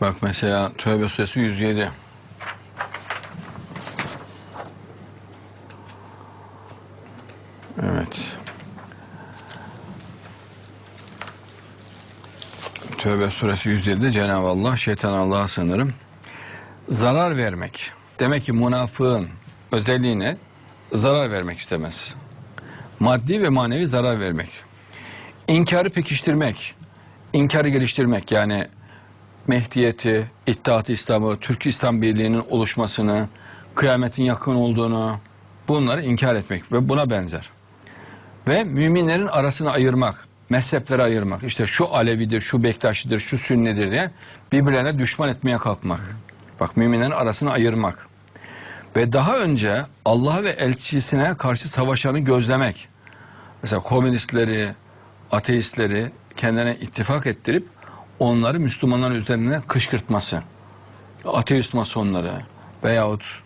Bak mesela Tövbe suresi 107. Evet. Tövbe suresi 107'de Cenab-ı Allah şeytan Allah'a sanırım zarar vermek. Demek ki münafığın özelliğine zarar vermek istemez. Maddi ve manevi zarar vermek. İnkarı pekiştirmek, inkarı geliştirmek yani Mehdiyeti, İttihat İslam'ı, Türk İslam Birliği'nin oluşmasını, kıyametin yakın olduğunu bunları inkar etmek ve buna benzer. Ve müminlerin arasını ayırmak, mezheplere ayırmak. İşte şu Alevidir, şu Bektaşidir, şu Sünnidir diye birbirlerine düşman etmeye kalkmak. Bak müminlerin arasını ayırmak. Ve daha önce Allah ve elçisine karşı savaşanı gözlemek. Mesela komünistleri, ateistleri kendine ittifak ettirip onları Müslümanların üzerine kışkırtması. Ateist masonları veyahut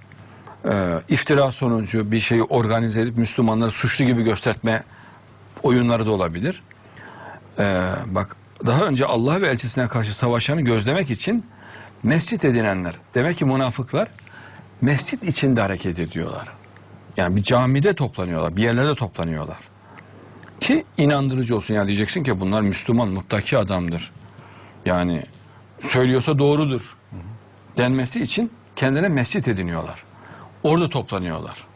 e, iftira sonucu bir şeyi organize edip Müslümanları suçlu gibi gösterme oyunları da olabilir. E, bak daha önce Allah ve elçisine karşı savaşanı gözlemek için mescit edinenler. Demek ki münafıklar mescit içinde hareket ediyorlar. Yani bir camide toplanıyorlar, bir yerlerde toplanıyorlar. Ki inandırıcı olsun. Yani diyeceksin ki bunlar Müslüman, muttaki adamdır. Yani söylüyorsa doğrudur denmesi için kendine mescit ediniyorlar. Orada toplanıyorlar.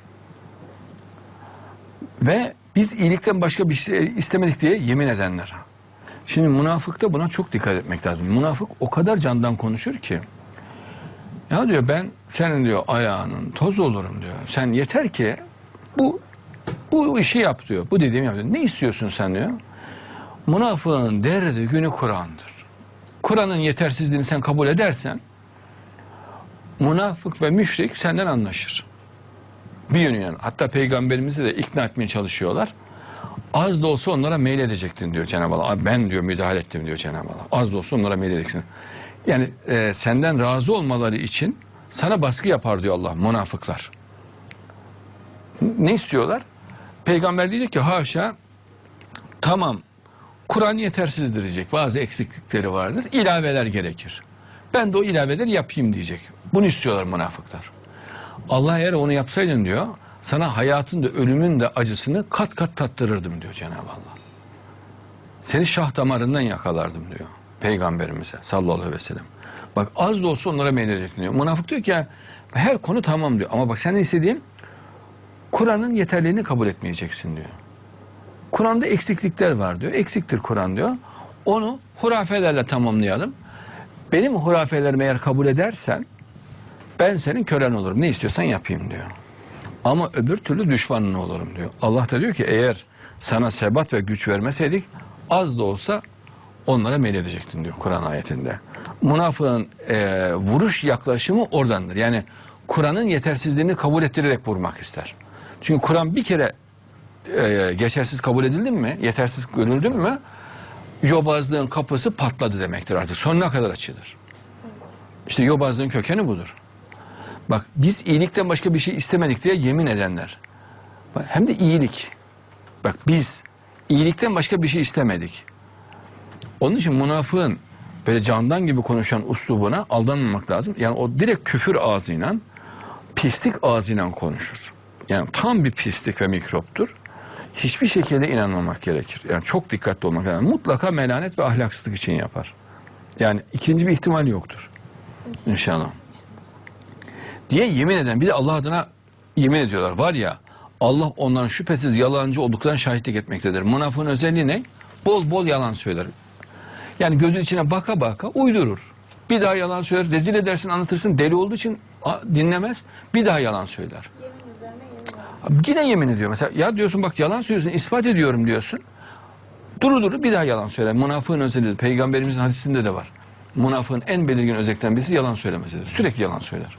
Ve biz iyilikten başka bir şey istemedik diye yemin edenler. Şimdi münafıkta buna çok dikkat etmek lazım. Münafık o kadar candan konuşur ki. Ya diyor ben senin diyor ayağının toz olurum diyor. Sen yeter ki bu bu işi yap diyor. Bu dediğimi yap diyor. Ne istiyorsun sen diyor. Münafığın derdi günü Kur'an'dır. Kur'an'ın yetersizliğini sen kabul edersen münafık ve müşrik senden anlaşır. Bir yönüyle. Hatta peygamberimizi de ikna etmeye çalışıyorlar. Az da olsa onlara meyledecektin diyor Cenab-ı Allah. Ben diyor müdahale ettim diyor Cenab-ı Allah. Az da olsa onlara meyledeceksin. Yani e, senden razı olmaları için sana baskı yapar diyor Allah münafıklar. Ne istiyorlar? Peygamber diyecek ki haşa tamam Kur'an yetersizdir diyecek. Bazı eksiklikleri vardır. İlaveler gerekir. Ben de o ilaveleri yapayım diyecek. Bunu istiyorlar münafıklar. Allah eğer onu yapsaydın diyor, sana hayatın da ölümün de acısını kat kat tattırırdım diyor Cenab-ı Allah. Seni şah damarından yakalardım diyor peygamberimize sallallahu aleyhi ve sellem. Bak az da olsa onlara meyledecektin diyor. Münafık diyor ki ya her konu tamam diyor. Ama bak sen istediğin Kur'an'ın yeterliğini kabul etmeyeceksin diyor. Kur'an'da eksiklikler var diyor. Eksiktir Kur'an diyor. Onu hurafelerle tamamlayalım. Benim hurafelerimi eğer kabul edersen ben senin kölen olurum. Ne istiyorsan yapayım diyor. Ama öbür türlü düşmanın olurum diyor. Allah da diyor ki eğer sana sebat ve güç vermeseydik az da olsa onlara meyledecektin diyor Kur'an ayetinde. Münafığın e, vuruş yaklaşımı oradandır. Yani Kur'an'ın yetersizliğini kabul ettirerek vurmak ister. Çünkü Kur'an bir kere e, geçersiz kabul edildi mi, yetersiz görüldü mü yobazlığın kapısı patladı demektir artık. Sonuna kadar açılır. İşte yobazlığın kökeni budur. Bak biz iyilikten başka bir şey istemedik diye yemin edenler. Hem de iyilik. Bak biz iyilikten başka bir şey istemedik. Onun için münafığın böyle candan gibi konuşan uslubuna aldanmamak lazım. Yani o direkt küfür ağzıyla, pislik ağzıyla konuşur. Yani tam bir pislik ve mikroptur. Hiçbir şekilde inanmamak gerekir. Yani çok dikkatli olmak lazım. Mutlaka melanet ve ahlaksızlık için yapar. Yani ikinci bir ihtimal yoktur. İnşallah. Diye yemin eden bir de Allah adına yemin ediyorlar. Var ya Allah onların şüphesiz yalancı olduklarına şahitlik etmektedir. Münafığın özelliği ne? Bol bol yalan söyler. Yani gözün içine baka baka uydurur. Bir daha yalan söyler, rezil edersin, anlatırsın. Deli olduğu için dinlemez. Bir daha yalan söyler. Yemin üzerine yemin var. Yine yemin ediyor. Mesela ya diyorsun bak yalan söylüyorsun, ispat ediyorum diyorsun. Duru duru bir daha yalan söyler. Münafığın özelliği. Peygamberimizin hadisinde de var. Münafığın en belirgin özelliklerinden birisi yalan söylemesidir. Sürekli yalan söyler.